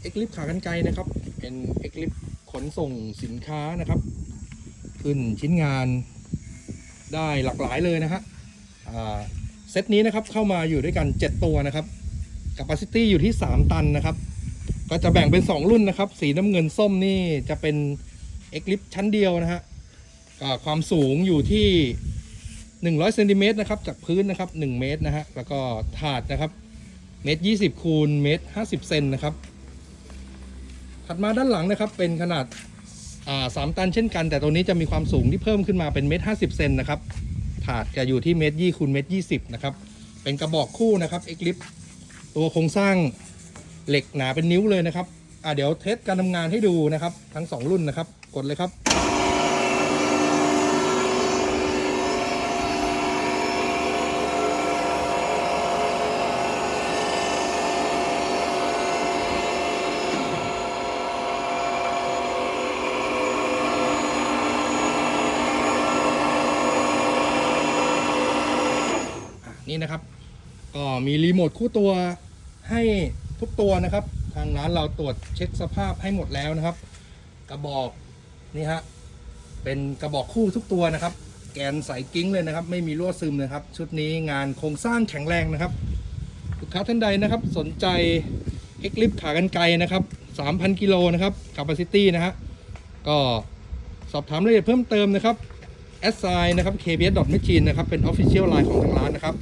เอ็กลิฟขากรรไกรนะครับ เป็นเอ็กลิฟขนส่งสินค้านะครับ ขึ้นชิ้นงานได้หลากหลายเลยนะฮะเซตนี้นะครับเข้ามาอยู่ด้วยกัน 7 ตัวนะครับ capacity อยู่ที่ 3 ตันนะครับ ก็จะแบ่งเป็น 2 รุ่นนะครับ สีน้ำเงินส้มนี่จะเป็น e c l i p ชั้นเดียวนะฮะความสูงอยู่ที่ 100เซนติเมตรนะครับจากพื้นนะครับ 1 เมตรนะฮะแล้วก็ถาดนะครับเมตร20คูณเมตร50เซนนะครับ ถัดมาด้านหลังนะครับเป็นขนาดาสามตันเช่นกัน แต่ตัวนี้จะมีความสูงที่เพิ่มขึ้นมาเป็นเมตร50เซนนะครับถาดจะอยู่ที่เมตรยี่คูณเมตร20นะครับเป็นกระบอกคู่นะครับเอ็กลิปตัวโครงสร้างเหล็กหนาเป็นนิ้วเลยนะครับอ่าเดี๋ยวเทสการทำงานให้ดูนะครับ ทั้ง 2 รุ่นนะครับ กดเลยครับ นี่นะครับ ก็มีรีโมทคู่ตัวให้ทุกตัวนะครับ ทางร้านเราตรวจเช็คสภาพให้หมดแล้วนะครับ กระบอกนี่ฮะเป็นกระบอกคู่ทุกตัวนะครับ แกนใสกิ้งเลยนะครับ ไม่มีรั่วซึมนะครับ ชุดนี้งานโครงสร้างแข็งแรงนะครับลูกค้าท่านใดนะครับ สนใจเอ็กลิฟขากันไกลนะครับ 3,000 กิโลนะครับ capacity นะฮะก็สอบถามรายละเอียดเพิ่มเติมนะครับ แอสไซน์นะครับ kbs machine นะครับ เป็น official line ของทางร้านนะครับ